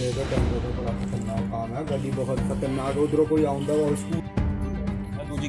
ਬੜਾ ਖਤਰਨਾਕ ਕੰਮ ਹੈ ਗੱਡੀ ਬਹੁਤ ਖਤਰਨਾਕ ਉਧਰੋਂ ਕੋਈ ਆਉਂਦਾ ਵਾ ਉਸ ਨੂੰ। ਆਹ ਦੂਜੀ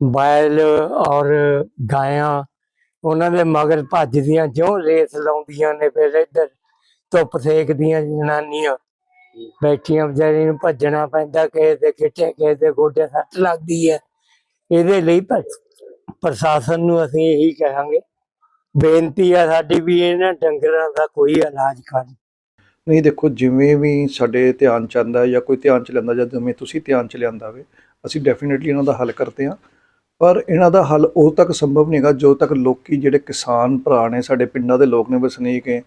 ਬੈਲ ਔਰ ਗਾਇਆਂ, ਉਹਨਾਂ ਦੇ ਮਗਰ ਭੱਜਦੀਆਂ, ਜਿਉਂ ਰੇਸ ਲਾਉਂਦੀਆਂ ਨੇ ਫਿਰ ਇੱਧਰ, ਧੁੱਪ ਸੇਕਦੀਆਂ ਜਨਾਨੀਆਂ। ਬੈਠੀਆਂ ਵਿਚਾਰੀ ਨੂੰ ਭੱਜਣਾ ਪੈਂਦਾ, ਕਿਸੇ ਦੇ ਖਿੱਟੇ ਕਿਸੇ ਦੇ ਗੋਡੇ ਸੱਟ ਲੱਗਦੀ ਹੈ। ਇਹਦੇ ਲਈ ਪ੍ਰਸ਼ਾਸਨ ਨੂੰ ਅਸੀਂ ਇਹੀ ਕਹਾਂਗੇ, ਬੇਨਤੀ ਹੈ ਸਾਡੀ ਵੀ ਇਹਨਾਂ ਡੰਗਰਾਂ ਦਾ ਕੋਈ ਇਲਾਜ ਕਰਨ। ਨਹੀਂ, ਦੇਖੋ, ਜਿਵੇਂ ਵੀ ਸਾਡੇ ਧਿਆਨ ਚ ਆਉਂਦਾ ਜਾਂ ਕੋਈ ਧਿਆਨ ਚ ਲੈਂਦਾ ਜਾਂ ਜਿਵੇਂ ਤੁਸੀਂ ਧਿਆਨ ਚ ਲਿਆਂਦਾ ਵੇ, ਅਸੀਂ ਡੈਫੀਨਿਟਲੀ ਇਹਨਾਂ ਦਾ ਹੱਲ ਕਰਦੇ ਹਾਂ। ਪਰ ਇਹਨਾਂ ਦਾ ਹੱਲ ਉਦੋਂ ਤੱਕ ਸੰਭਵ ਨਹੀਂ ਹੈਗਾ ਜਦੋਂ ਤੱਕ ਲੋਕੀ ਜਿਹੜੇ ਕਿਸਾਨ ਭਰਾ ਨੇ ਸਾਡੇ ਪਿੰਡਾਂ ਦੇ ਲੋਕ ਨੇ ਵਸਨੀਕ ਹੈ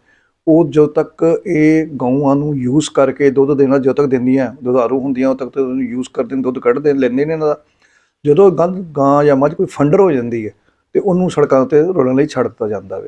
ਉਹ ਜਦੋਂ ਤੱਕ ਇਹ ਗਊਆਂ ਨੂੰ ਯੂਜ਼ ਕਰਕੇ ਦੁੱਧ ਦੇਣਾ ਜਦੋਂ ਤੱਕ ਦਿੰਦੀਆਂ ਦੁਧਾਰੂ ਹੁੰਦੀਆਂ ਉਦੋਂ ਤੱਕ ਤੇ ਉਹਨੂੰ ਯੂਜ਼ ਕਰਦੇ ਨੇ ਦੁੱਧ ਕੱਢਦੇ ਨੇ, ਲੈਂਦੇ ਨੇ ਇਹਨਾਂ ਦਾ। ਜਦੋਂ ਗਾਂ ਗਾਂ ਜਾਂ ਮੱਝ ਕੋਈ ਫੰਡਰ ਹੋ ਜਾਂਦੀ ਹੈ ਤੇ ਉਹਨੂੰ ਸੜਕਾਂ ਤੇ ਰੋਲਣ ਲਈ ਛੱਡ ਦਿੱਤਾ ਜਾਂਦਾ ਵੇ।